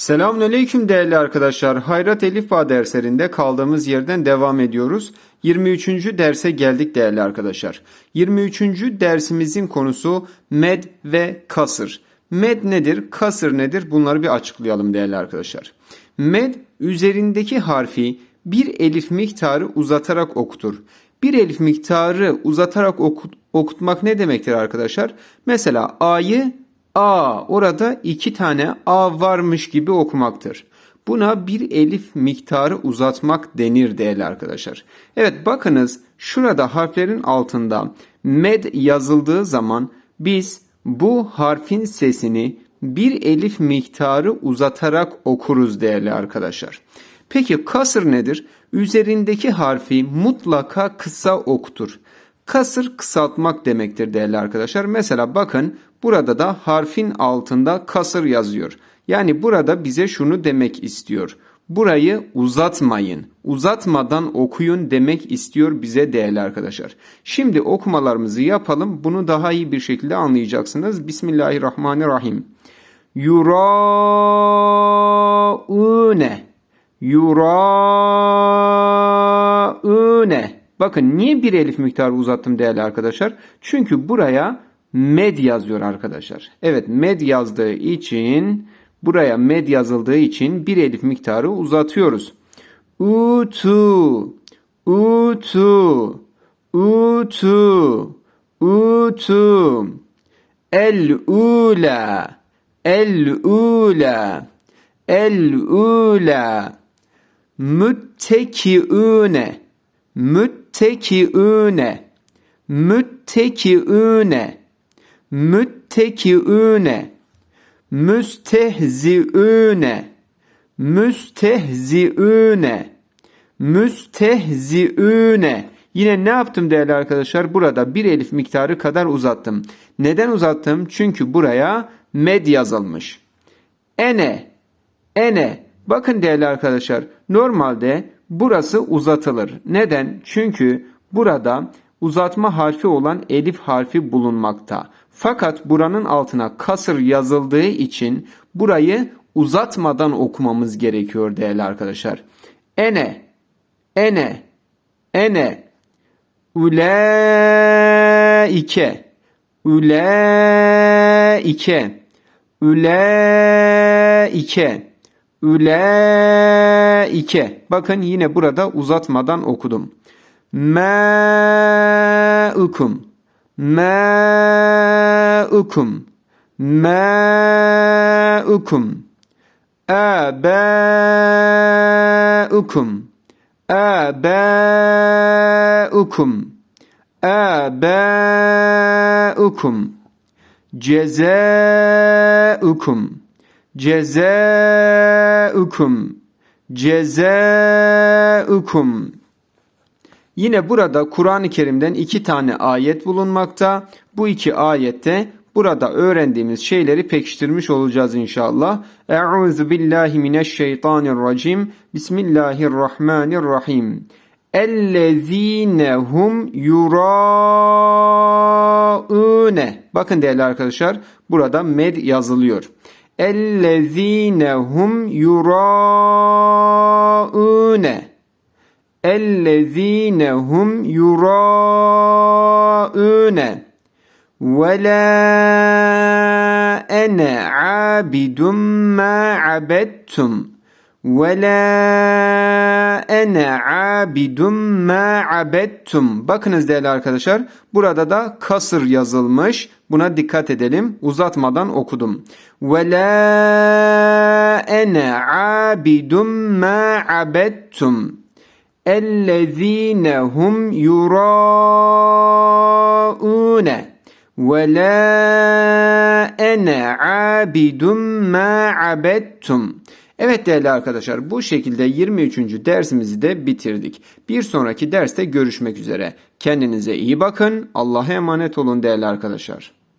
Selamünaleyküm değerli arkadaşlar. Hayrat Elif Bağ derslerinde kaldığımız yerden devam ediyoruz. 23. derse geldik değerli arkadaşlar. 23. dersimizin konusu med ve kasır. Med nedir? Kasır nedir? Bunları bir açıklayalım değerli arkadaşlar. Med üzerindeki harfi bir elif miktarı uzatarak okutur. Bir elif miktarı uzatarak okut, okutmak ne demektir arkadaşlar? Mesela A'yı A orada iki tane A varmış gibi okumaktır. Buna bir elif miktarı uzatmak denir değerli arkadaşlar. Evet bakınız şurada harflerin altında med yazıldığı zaman biz bu harfin sesini bir elif miktarı uzatarak okuruz değerli arkadaşlar. Peki kasır nedir? Üzerindeki harfi mutlaka kısa okutur. Kasır kısaltmak demektir değerli arkadaşlar. Mesela bakın burada da harfin altında kasır yazıyor. Yani burada bize şunu demek istiyor. Burayı uzatmayın. Uzatmadan okuyun demek istiyor bize değerli arkadaşlar. Şimdi okumalarımızı yapalım. Bunu daha iyi bir şekilde anlayacaksınız. Bismillahirrahmanirrahim. Yuraune Yuraune Bakın niye bir elif miktarı uzattım değerli arkadaşlar? Çünkü buraya med yazıyor arkadaşlar. Evet med yazdığı için buraya med yazıldığı için bir elif miktarı uzatıyoruz. Utu utu utu utu el ula el ula el ula müttekiüne müttekiüne müttekiüne müttekiüne müstehziüne müstehziüne müstehziüne Yine ne yaptım değerli arkadaşlar? Burada bir elif miktarı kadar uzattım. Neden uzattım? Çünkü buraya med yazılmış. Ene, ene. Bakın değerli arkadaşlar normalde burası uzatılır. Neden? Çünkü burada uzatma harfi olan elif harfi bulunmakta. Fakat buranın altına kasır yazıldığı için burayı uzatmadan okumamız gerekiyor değerli arkadaşlar. Ene, ene, ene, üleike, üleike, üleike, üleike. Bakın yine burada uzatmadan okudum. Mâ'ukum, mâ'ukum, mâ'ukum, âbâ'ukum, âbâ'ukum, âbâ'ukum, cezâ'ukum, cezâ'ukum, cezâ'ukum. Yine burada Kur'an-ı Kerim'den iki tane ayet bulunmakta. Bu iki ayette burada öğrendiğimiz şeyleri pekiştirmiş olacağız inşallah. Euzu billahi mineşşeytanirracim. Bismillahirrahmanirrahim. Ellezine hum yuraune. Bakın değerli arkadaşlar burada med yazılıyor. Ellezine hum yuraune. اَلَّذ۪ينَ هُمْ يُرَاءُونَ وَلَا أَنَا عَابِدٌ مَا عَبَدْتُمْ وَلَا أَنَا عَابِدٌ مَا عَبَدْتُمْ Bakınız değerli arkadaşlar burada da kasır yazılmış. Buna dikkat edelim. Uzatmadan okudum. Ve la ene abidum ma abettum. Ellezine hum yuraune. Ve la ene abidum ma abettum. Evet değerli arkadaşlar bu şekilde 23. dersimizi de bitirdik. Bir sonraki derste görüşmek üzere. Kendinize iyi bakın. Allah'a emanet olun değerli arkadaşlar.